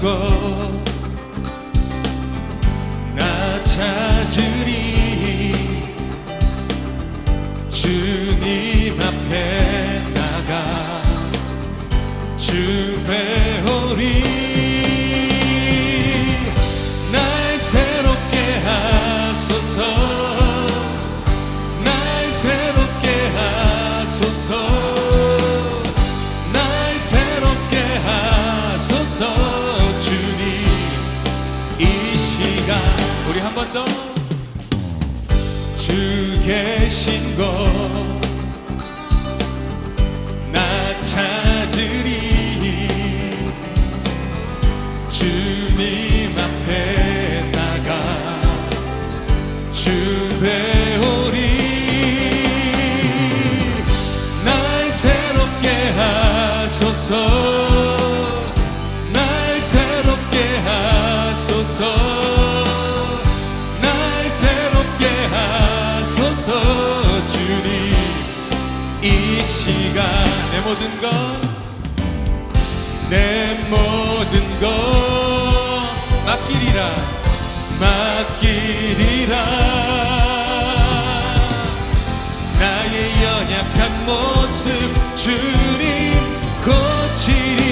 곳 나 찾으리. 주님 앞에 나가 주 배우리. 날 새롭게 하소서. 날 새롭게 하소서 계신 곳 하소서 주님 이 시간 내 모든 것 내 모든 것 맡기리라 맡기리라. 나의 연약한 모습 주님 고치리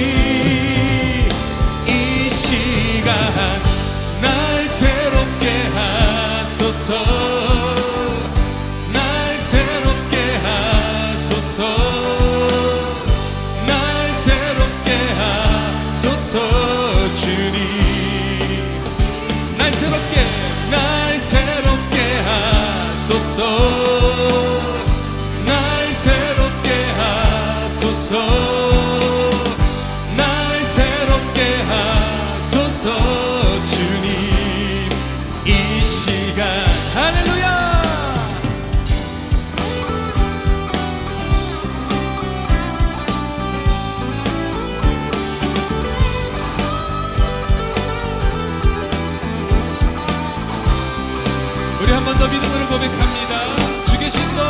더 믿음으로 고백합니다. 주 계신 곳,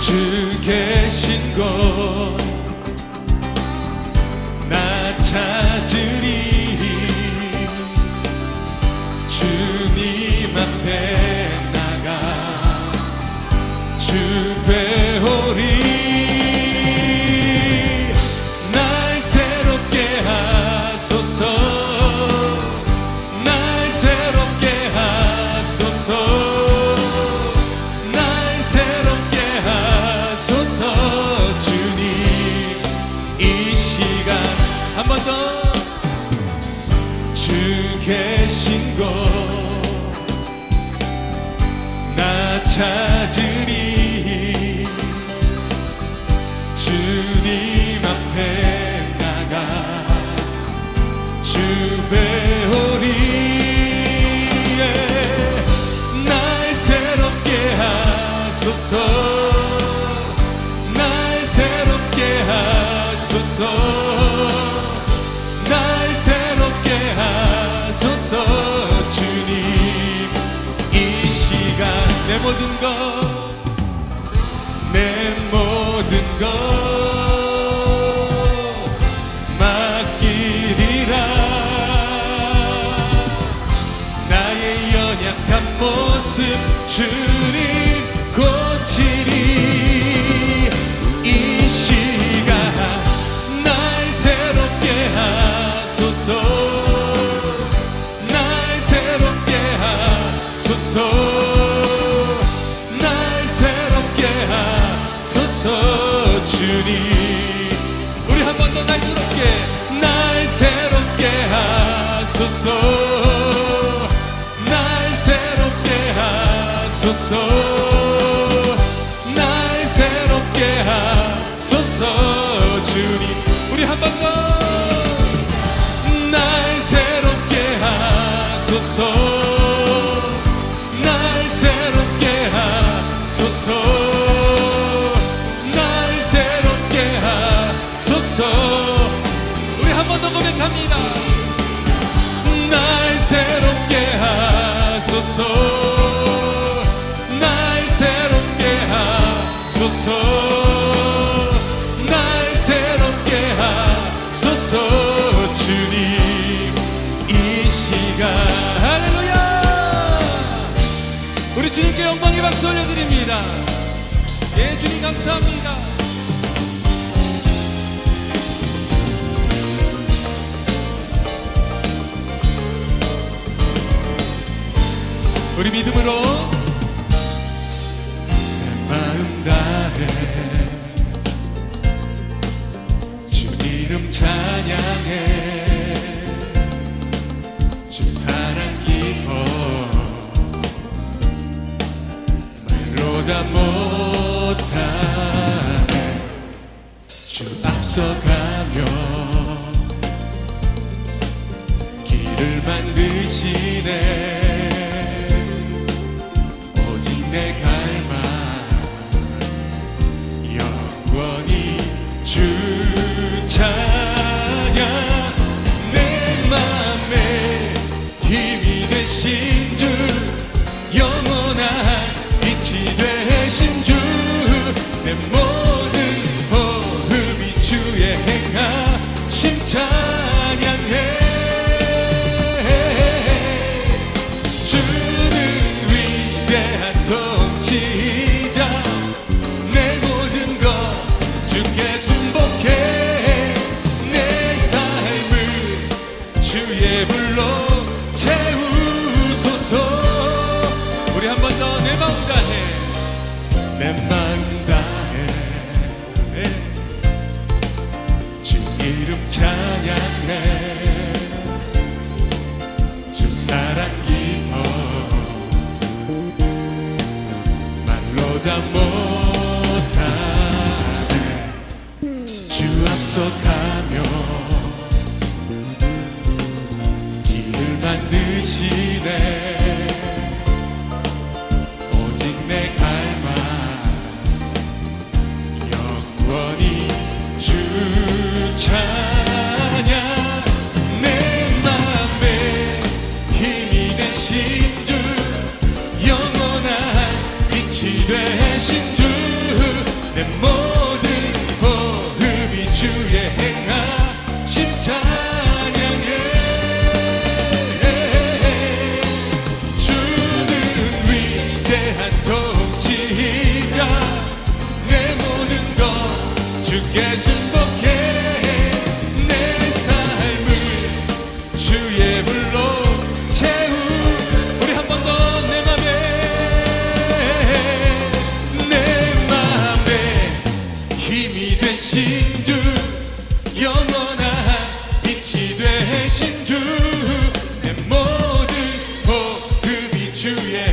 주 계신 곳, 나 찾으리. 주님 앞에 나가 주 배우리. 계신 곳나 찾으리. 주님 앞에 나가 주 배우리 날 새롭게 하소서. 날 새롭게 하소서 모든 것 내 모든 것 하소서 주님 우리 한 번 더 날스럽게 날 새롭게 하소서. 날 새롭게 하소서. 날 새롭게 하소서 주님. 우리 한 번 더 날 새롭게 하소서. 주님께 영광의 박수 올려드립니다. 예 주님 감사합니다. 우리 믿음으로. 내 마음 다해. 주 이름 찬양해. 주 사랑 기뻐 말로 다 못하네. 주 앞서가며 길을 만드시네 내갈 다 못하네 주 앞서 가며 길을 만드시네 되신 주 영원한 빛이 되신 주. 내 모든 호흡이 주의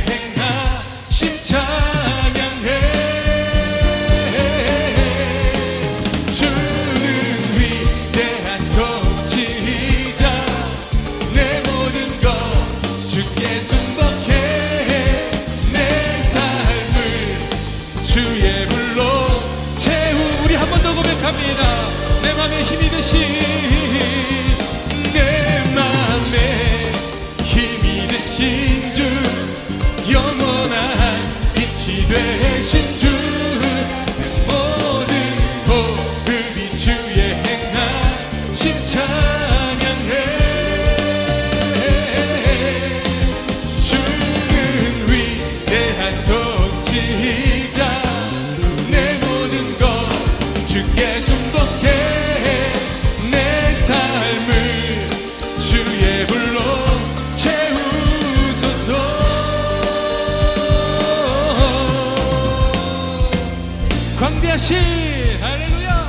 광대하신 할렐루야.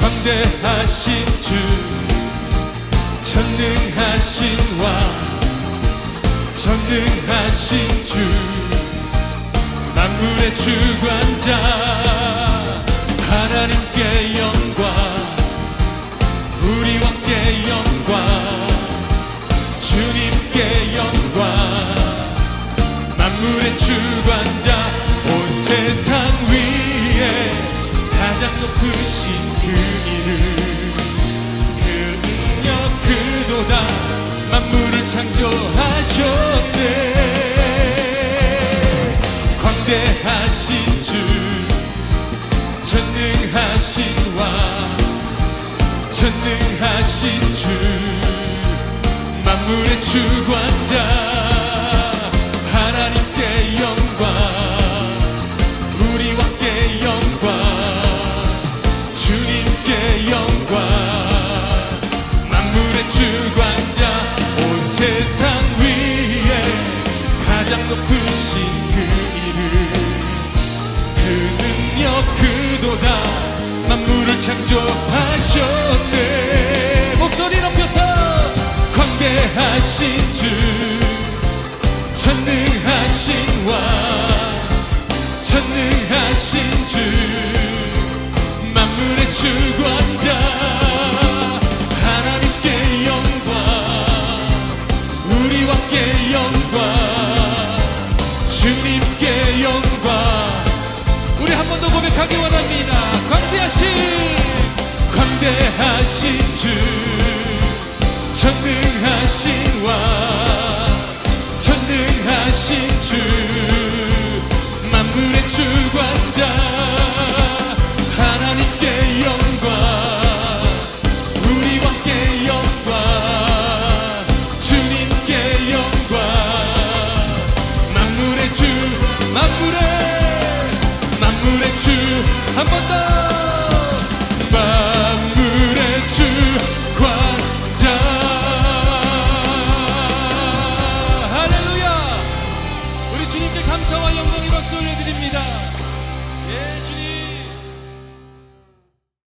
광대하신 주 전능하신 왕 전능하신 주 만물의 주관자 하나님께 영광 우리 왕께 영광 주님께 영광 만물의 주 높으신 그 이름. 그 능력 그도다 만물을 창조하셨네. 광대하신 주 전능하신 왕 전능하신 주. 만물의 주관 하셨네. 목소리 높여서 관대하신 주 전능하신 왕 전능하신 주 만물의 주관자 하나님께 영광 우리와 함께 영광 주님께 영광. 우리 한 번 더 고백하기 원합니다. 광대하신 광대하신 주 전능하신 왕 전능하신 주 만물의 주관자 하나님께 영광 우리 왕께 영광 주님께 영광. 만물의 주 만물의 만물의 주 한 번 더